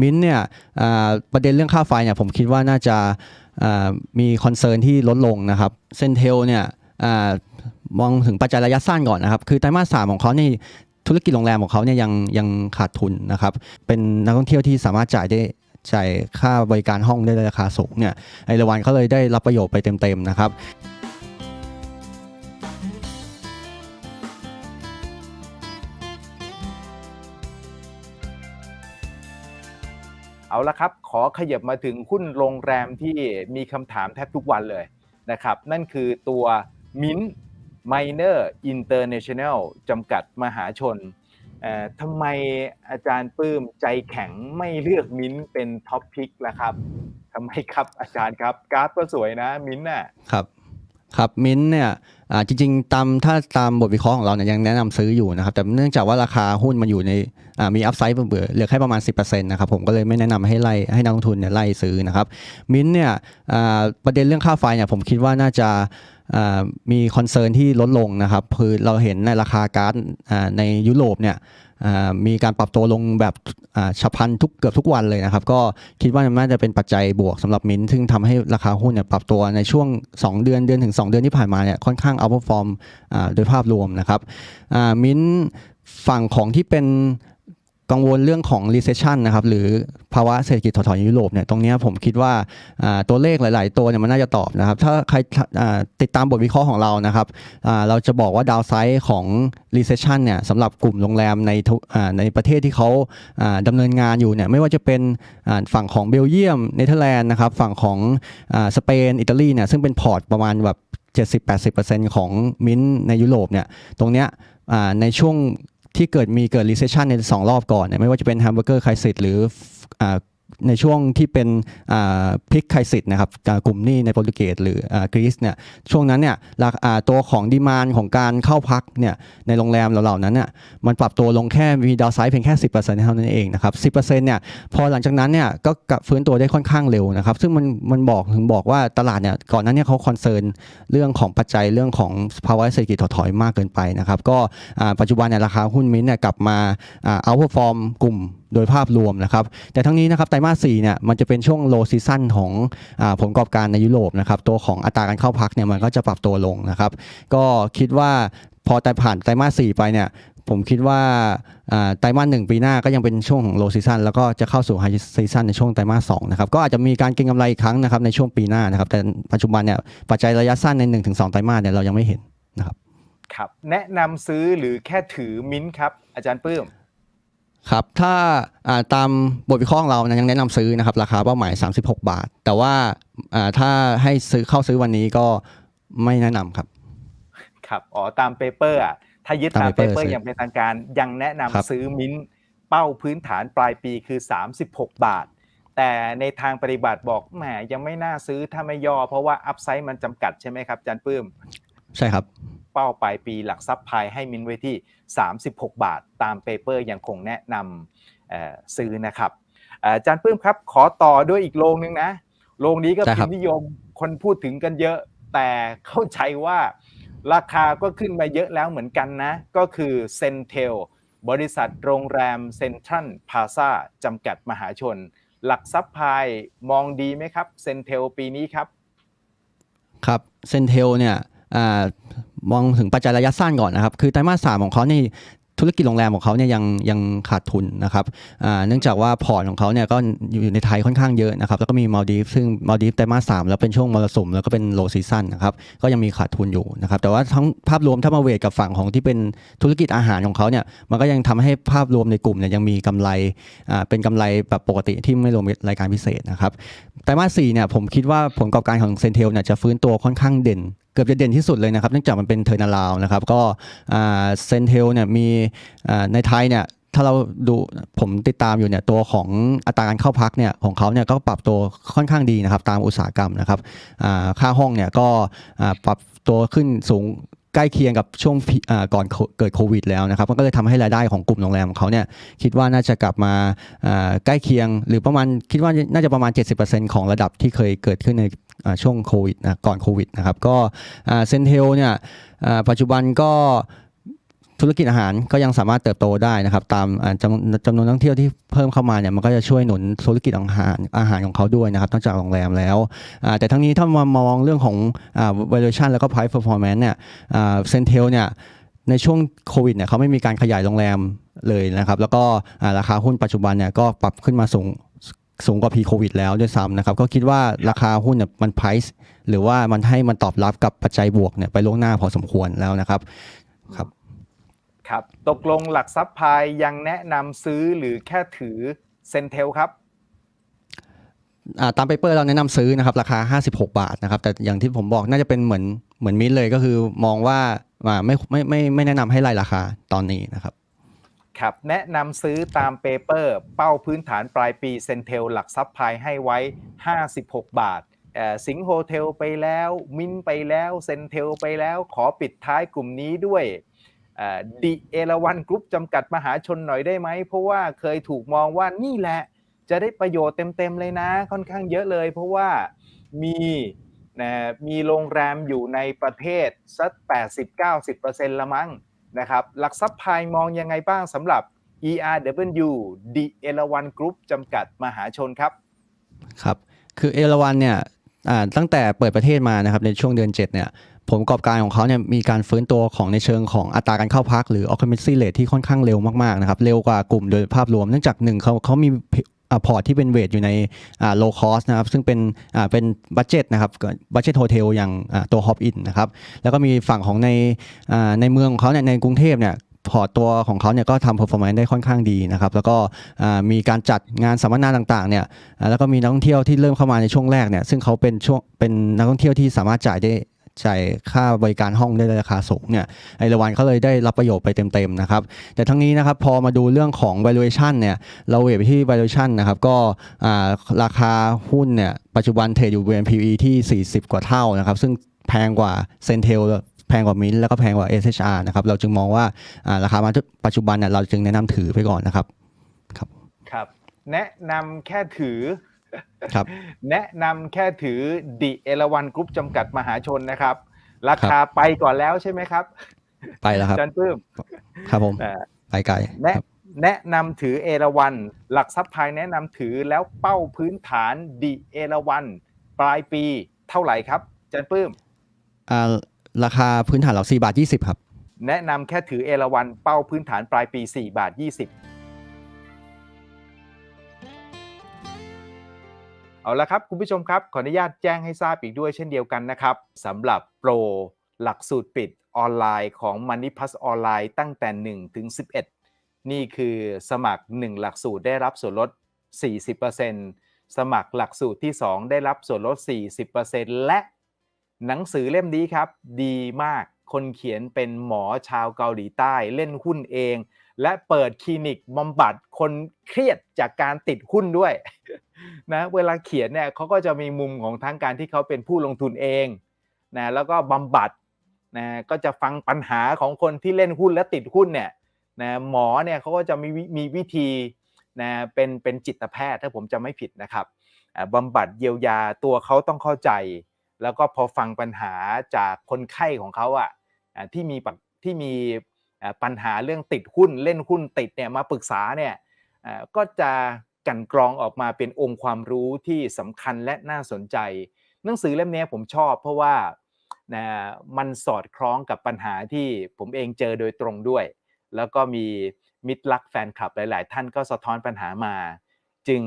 มิ้นท์เนี่ยประเด็นเรื่องค่าไฟเนี่ยผมคิดว่าน่าจะมีคอนเซิร์นที่ลดลงนะครับเซนเทลเนี่ยอมองถึงปัจจัยระยะสั้นก่อนนะครับ คือไตรมาสสามของเขาเนี่ยธุรกิจโรงแรมของเขาเนี่ยยังยังขาดทุนนะครับ เป็นนักท่องเที่ยวที่สามารถจ่ายได้จ่ายค่าบริการห้องได้ราคาสูงเนี่ยไอราวันเขาเลยได้รับประโยชน์ไปเต็มๆนะครับ เอาละครับ ขอขยับมาถึงหุ้นโรงแรมที่มีคำถามแทบทุกวันเลยนะครับ นั่นคือตัวมินไมเนอร์อินเตอร์เนชั่นแนลจำกัดมหาชนทำไมอาจารย์ปื้มใจแข็งไม่เลือกมินเป็นท็อปพิกล่ะครับทำไมครับอาจารย์ครับกราฟก็สวยนะมินน่ะครับ ครับมิ้นเนี่ยอ่าจริงๆ ตามถ้าตามบทวิเคราะห์ของเราเนี่ยยังแนะนำซื้ออยู่นะครับ แต่เนื่องจากว่าราคาหุ้นมันอยู่ในอ่ามีอัพไซด์เบื่อเหลือแค่ประมาณ 10%นะครับผมก็เลยไม่แนะนำให้ไล่ให้นักลงทุนเนี่ยไล่ซื้อนะครับ มิ้นเนี่ยอ่าประเด็นเรื่องค่าไฟเนี่ยผมคิดว่าน่าจะอ่ามีคอนเซิร์นที่ลดลงนะครับคือเราเห็นในราคาก๊าซอ่าในยุโรปเนี่ย มีการปรับตัวลงแบบฉับพลันทุกเกือบทุกวันเลยนะครับ ก็คิดว่าน่าจะเป็นปัจจัยบวกสำหรับมินท์ซึ่งทำให้ราคาหุ้นเนี่ยปรับตัวในช่วง 2 เดือนเดือนถึง 2 เดือนที่ผ่านมาเนี่ยค่อนข้างเอาพอฟอร์มโดยภาพรวมนะครับมินฝั่งของที่เป็น กังวลเรื่องของ recession นะครับหรือภาวะเศรษฐกิจถดถอยในยุโรปเนี่ยตรงนี้ผมคิดว่าตัวเลขหลาย ๆ ตัวเนี่ยมันน่าจะตอบนะครับถ้าใครติดตามบทวิเคราะห์ของเรานะครับเราจะบอกว่าดาวไซด์ของ recession เนี่ยสำหรับกลุ่มโรงแรมในในประเทศที่เขาอ่าดำเนินงานอยู่เนี่ยไม่ว่าจะเป็นฝั่งของเบลเยียมเนเธอร์แลนด์นะครับฝั่งของสเปนอิตาลีเนี่ยซึ่งเป็นพอร์ตประมาณแบบ70-80%ของมิ้นท์ในยุโรปเนี่ยตรงเนี้ยในช่วง ที่เกิดมีเกิด recession ใน 2 รอบก่อนเนี่ยไม่ว่าจะเป็น hamburger crisis หรืออ่า ในช่วงที่เป็นพิกไคสิตนะครับกลุ่มหนี้ในโปรตุเกสหรือกรีซเนี่ยช่วงนั้นเนี่ยตัวของดีมานของการเข้าพักเนี่ยในโรงแรมเหล่านั้นเนี่ยมันปรับตัวลงแค่มีดาวไซด์เพียงแค่ 10%เท่านั้นเองนะครับ 10%เนี่ยพอหลังจากนั้นเนี่ยก็กลับฟื้นตัวได้ค่อนข้างเร็วนะครับ ซึ่งมันมันบอกถึงบอกว่าตลาดเนี่ยก่อนนั้นเนี่ยเขาคอนเซิร์นเรื่องของปัจจัยเรื่องของภาวะเศรษฐกิจถดถอยมากเกินไปนะครับก็ปัจจุบันเนี่ยราคาหุ้นมิ้นเนี่ยกลับมาเอาพอฟอร์มกลุ่มโดยภาพรวมนะครับแต่ทั้งนี้นะครับไตรมาส4เนี่ยมันจะเป็นช่วงโลซีซั่นของอผลประกอบการในยุโรปนะครับตัวของอัตราการเข้าพักเนี่ยมันก็จะปรับตัวลงนะครับ ก็คิดว่าพอแต่ผ่านไตรมาส4ไปเนี่ยผมคิดว่าไตรมาสหนึ่งปีหน้าก็ยังเป็นช่วงของโลซีซันแล้วก็จะเข้าสู่ไฮซีซันในช่วงไตรมาสสองนะครับก็อาจจะมีการเก็งกำไรอีกครั้งนะครับในช่วงปีหน้านะครับแต่ปัจจุบันเนี่ยปัจจัยระยะสั้นใน 1-2 ไตรมาสเนี่ยเรายังไม่เห็นนะครับครับแนะนำซื้อหรือแค่ถือมินครับอาจารย์ปื้ม ครับถ้าอ่าตามบทวิเคราะห์ของเรานะยังแนะนำซื้อนะครับราคาเป้าหมาย 36 บาท แต่ว่าอ่าถ้าให้ซื้อเข้าซื้อวันนี้ก็ไม่แนะนำครับ ครับอ๋อตามเปเปอร์อะถ้ายึดตามตามเป paper เปอร์ซื้ออย่างเป็นทางการยังแนะนำครับซื้อมิ้นท์เป้าพื้นฐานปลายปีคือ 36 บาท แต่ในทางปฏิบัติบอกแหมยังไม่น่าซื้อถ้าไม่ย่อ เพราะว่าอัพไซด์มันจำกัดใช่ไหมครับอาจารย์ปื้ม ใช่ครับ เป้าปลายปีหลักทรัพย์พายให้มินไว้ที่ 36 บาท ตามเปเปอร์ยังคงแนะนำเอ่อซื้อนะครับเอ่ออาจารย์ปื้มครับ ขอต่อด้วยอีกโรงนึงนะโรงนี้ก็ใช่คพิรับมพ์นิยมคนพูดถึงกันเยอะ แต่เข้าใจว่าราคาก็ขึ้นมาเยอะแล้วเหมือนกันนะ ก็คือเซนเทลบริษัทโรงแรมเซ็นทรัลพาซาจำกัดมหาชน หลักทรัพย์พายมองดีไหมครับเซนเทลปีนี้ครับ ครับเซนเทลเนี่ยอา มองถึงปัจจัยระยะสั้นก่อนนะครับ คือไตรมาสสามของเขาเนี่ยธุรกิจโรงแรมของเขาเนี่ยยังยังขาดทุนนะครับเนื่องจากว่าพอร์ตของเขาเนี่ยก็อยู่ในไทยค่อนข้างเยอะนะครับ แล้วก็มีมาลดีฟซึ่งมาลดีฟไตรมาสสามแล้วเป็นช่วงมรสุมแล้วก็เป็นโลซีซันนะครับ ก็ยังมีขาดทุนอยู่นะครับ แต่ว่าทั้งภาพรวมถ้ามาเวทกับฝั่งของที่เป็นธุรกิจอาหารของเขาเนี่ย มันก็ยังทำให้ภาพรวมในกลุ่มเนี่ยยังมีกำไรอ่าเป็นกำไรแบบปกติที่ไม่รวมรายการพิเศษนะครับ ไตรมาสสี่เนี่ยผมคิดว่าผลประกอบการของเซนเทลเนี่ยจะฟื้นตัวค่อนข้างเด่น เกือบจะเด่นที่สุดเลยนะครับเนื่องจากมันเป็นเทอร์นาลาวนะครับก็เซนเทลเนี่ยมีในไทยเนี่ยถ้าเราดูผมติดตามอยู่เนี่ยตัวของอัตราการเข้าพักเนี่ยของเขาเนี่ยก็ปรับตัวค่อนข้างดีนะครับตามอุตสาหกรรมนะครับค่าห้องเนี่ยก็ปรับตัวขึ้นสูง ใกล้เคียงกับช่วงก่อนเกิดโควิดแล้วนะครับมันก็เลยทำให้รายได้ของกลุ่มโรงแรมของเขาเนี่ยคิดว่าน่าจะกลับมาใกล้เคียง หรือประมาณคิดว่าน่าจะประมาณ 70%ของระดับที่เคยเกิดขึ้นในช่วงโควิดนะก่อนโควิดนะครับก็เซนเทลเนี่ยปัจจุบันก็ ธุรกิจอาหารก็ยังสามารถเติบโตได้นะครับ ตามจำนวนจำนวนนักท่องเที่ยวที่เพิ่มเข้ามาเนี่ยมันก็จะช่วยหนุนธุรกิจอาหารอาหารของเขาด้วยนะครับนอกจากโรงแรมแล้วแต่ทั้งนี้ถ้ามามองเรื่องของอ valuation แล้วก็ price performance เนี่ยเซนเทลเนี่ยในช่วงโควิดเนี่ยเขาไม่มีการขยายโรงแรมเลยนะครับ แล้วก็ราคาหุ้นปัจจุบันเนี่ยก็ปรับขึ้นมาสูงสูงกว่า pre covid แล้วด้วยซ้ำนะครับ ก็คิดว่าราคาหุ้นเนี่ยมัน price หรือว่ามันให้มันตอบรับกับปัจจัยบวกเนี่ยไปล่วงหน้าพอสมควรแล้วนะครับครับ ครับตกลงหลักทรัพย์พายยังแนะนำซื้อหรือแค่ถือเซนเทลครับอ่าตามเปเปอร์เราแนะนำซื้อนะครับราคา 56 บาทนะครับแต่อย่างที่ผมบอกน่าจะเป็นเหมือนเหมือนมินเลยก็คือมองว่าอ่าไม่ไม่ไม่ไม่แนะนำให้ไล่ราคาตอนนี้นะครับครับแนะนำซื้อตามเปเปอร์เป้าพื้นฐานปลายปีเซนเทลหลักทรัพย์พายให้ไว้ 56 บาทเอ่อสิงห์โฮเทลไปแล้ว มินไปแล้วเซนเทลไปแล้วขอปิดท้ายกลุ่มนี้ด้วย ดิเอราวันกรุ๊ปจำกัดมหาชนหน่อยได้ไหม เพราะว่าเคยถูกมองว่านี่แหละ จะได้ประโยชน์เต็มๆเลยนะ ค่อนข้างเยอะเลย เพราะว่ามีนะมีโรงแรมอยู่ในประเทศสัก80-90%ละมั้งนะครับ หลักทรัพย์พายมองยังไงบ้างสำหรับ ERW The เอราวันกรุ๊ปจำกัดมหาชนครับ ครับ คือเอราวันเนี่ยตั้งแต่เปิดประเทศมานะครับในช่วงเดือน 7 เนี่ย ผลประกอบการของเขาเนี่ยมีการฟื้นตัวของในเชิงของอัตราการเข้าพักหรือ occupancy rate ที่ค่อนข้างเร็วมากๆนะครับ เร็วกว่ากลุ่มโดยภาพรวมเนื่องจากหนึ่งเขาเขามีพอร์ตที่เป็นเวทอยู่ใน low cost นะครับซึ่งเป็นเป็นบัจเจตนะครับบัจเจตโฮเทลอย่างตัว hop in นะครับแล้วก็มีฝั่งของในในเมืองของเขาเนี่ยในกรุงเทพเนี่ยพอร์ตตัวของเขาเนี่ยก็ทำ performance ได้ค่อนข้างดีนะครับ แล้วก็มีการจัดงานสัมมนาต่างๆเนี่ยแล้วก็มีนักท่องเที่ยวที่เริ่มเข้ามาในช่วงแรกเนี่ยซึ่งเขาเป็นช่วงเป็นนักท่องเที่ยวที่สามารถจ่ายได้ จ่ายค่าบริการห้องได้ราคาสูงเนี่ยไอรวันเขาเลยได้รับประโยชน์ไปเต็มๆนะครับแต่ทั้งนี้นะครับพอมาดูเรื่องของ valuation เนี่ยเราเวทไปที่ valuation นะครับก็ราคาหุ้นเนี่ยปัจจุบันเทรดอยู่ PE ที่ 40 กว่าเท่านะครับซึ่งแพงกว่าเซนเทลแพงกว่ามินแล้วก็แพงกว่า SHR นะครับเราจึงมองว่าอ่าราคามาปัจจุบันเนี่ยเราจึงแนะนำถือไปก่อนนะครับครับแนะนำแค่ถือ ครับ แนะนำแค่ถือดิเอราวันกรุ๊ปจำกัดมหาชนนะครับ ราคาไปก่อนแล้วใช่ไหมครับ ไปแล้วครับอาจันปื้มครับผมอ่าไปไกลแนะครับแนะนำถือเอราวันหลักทรัพย์ภายแนะนำถือแล้วเป้าพื้นฐานดิเอราวันปลายปีเท่าไหร่ครับอาจันปื้มอ่าราคาพื้นฐานเรา4บาท20ครับ แนะนำแค่ถือเอราวันเป้าพื้นฐานปลายปี4บาท20 เอาละครับคุณผู้ชมครับ ขออนุญาตแจ้งให้ทราบอีกด้วยเช่นเดียวกันนะครับสำหรับโปรหลักสูตรปิดออนไลน์ของ Money Plus ออนไลน์ตั้งแต่ 1 ถึง 11 นี่คือสมัคร 1 หลักสูตรได้รับส่วนลด 40%สมัครหลักสูตรที่ 2 ได้รับส่วนลด 40%และหนังสือเล่มนี้ครับ ดีมาก คนเขียนเป็นหมอชาวเกาหลีใต้เล่นหุ้นเอง และเปิดคลินิกบำบัดคนเครียดจากการติดหุ้นด้วยนะเวลาเขียนเนี่ยเขาก็จะมีมุมของทั้งการที่เขาเป็นผู้ลงทุนเองนะแล้วก็บำบัดนะก็จะฟังปัญหาของคนที่เล่นหุ้นและติดหุ้นเนี่ยนะหมอเนี่ยเขาก็จะมีวิมีวิธีนะเป็นเป็นจิตแพทย์ถ้าผมจะไม่ผิดนะครับบำบัดเยียวยาตัวเขาต้องเข้าใจ แล้วก็พอฟังปัญหาจากคนไข้ของเขาอะอ่า ที่มีปัญที่มีปัญหาเรื่องติดหุ้นเล่นหุ้นติดเนี่ยมาปรึกษาเนี่ยก็จะกันกรองออกมาเป็นองค์ความรู้ที่สำคัญและน่าสนใจ หนังสือเล่มนี้ผมชอบเพราะว่านะมันสอดคล้องกับปัญหาที่ผมเองเจอโดยตรงด้วย แล้วก็มีมิตรรักแฟนคลับหลาย ๆ ท่านก็สะท้อนปัญหามา จึง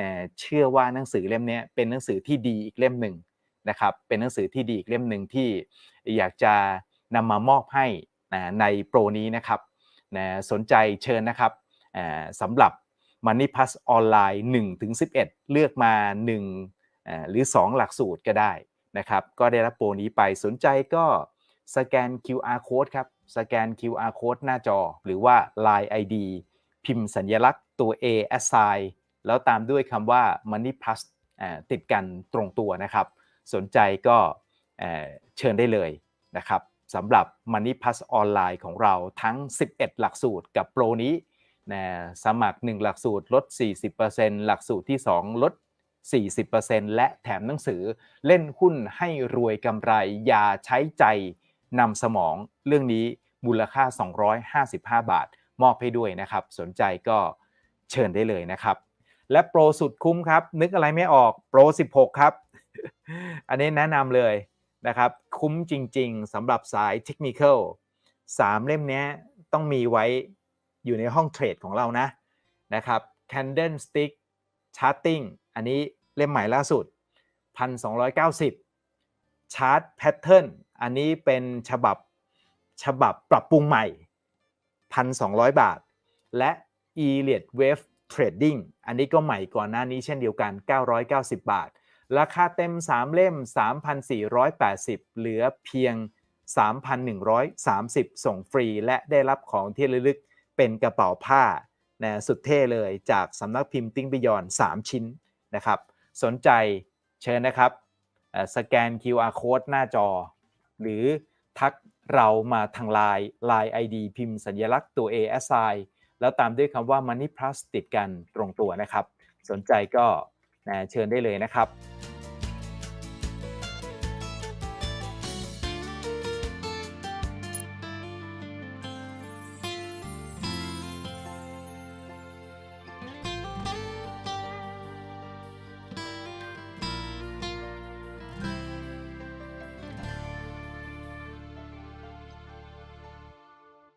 นะเชื่อว่าหนังสือเล่มนี้เป็นหนังสือที่ดีอีกเล่มหนึ่งนะครับเป็นหนังสือที่ดีอีกเล่มหนึ่งที่อยากจะ นำมามอบให้นะในโปรนี้นะครับนะสนใจเชิญนะครับสำหรับ Money Plus ออนไลน์1ถึง11 เลือกมา1อ่าหรือ 2 หลักสูตรก็ได้นะครับ ก็ได้รับโปรนี้ไปสนใจก็สแกน QR code ครับ สแกน QR code หน้าจอ หรือว่า Line ID พิมพ์สัญลักษณ์ตัว A assign แล้วตามด้วยคำว่า Money Plus ติดกันตรงตัวนะครับ สนใจก็เชิญได้เลยนะครับ สำหรับ Money Plus ออนไลน์ของเราทั้ง 11 หลักสูตรกับโปรนี้นะสมัคร 1 หลักสูตรลด 40%หลักสูตรที่ 2 ลด 40%และแถมหนังสือเล่นหุ้นให้รวยกำไร อย่าใช้ใจนำสมองเรื่องนี้มูลค่า 255 บาท มอบให้ด้วยนะครับ สนใจก็เชิญได้เลยนะครับ และโปรสุดคุ้มครับ นึกอะไรไม่ออกโปร 16 ครับ อันนี้แนะนำเลย นะครับคุ้มจริง ๆสำหรับสายเทคนิคอลสามเล่มนี้ต้องมีไว้อยู่ในห้องเทรดของเรานะนะครับ Candlestick Charting อันนี้เล่มใหม่ล่าสุด 1,290 Chart Pattern อันนี้เป็นฉบับฉบับปรับปรุงใหม่ 1,200 บาท และ e l i o t Wave Trading อันนี้ก็ใหม่ก่อนหน้านี้เช่นเดียวกัน 990 บาท ราคาเต็ม 3 เล่ม 3,480 เหลือเพียง 3,130 ส่งฟรี และได้รับของที่ระลึกเป็นกระเป๋าผ้านะสุดเท่เลยจากสำนักพิมพ์ติ้งบิยอน 3 ชิ้นนะครับ สนใจเชิญนะครับ สแกน QR code หน้าจอ หรือทักเรามาทาง Line Line ID พิมพ์สัญลักษณ์ตัว A S I แล้วตามด้วยคำว่า Money Plus ติดกันตรงตัวนะครับ สนใจก็นะเชิญได้เลยนะครับ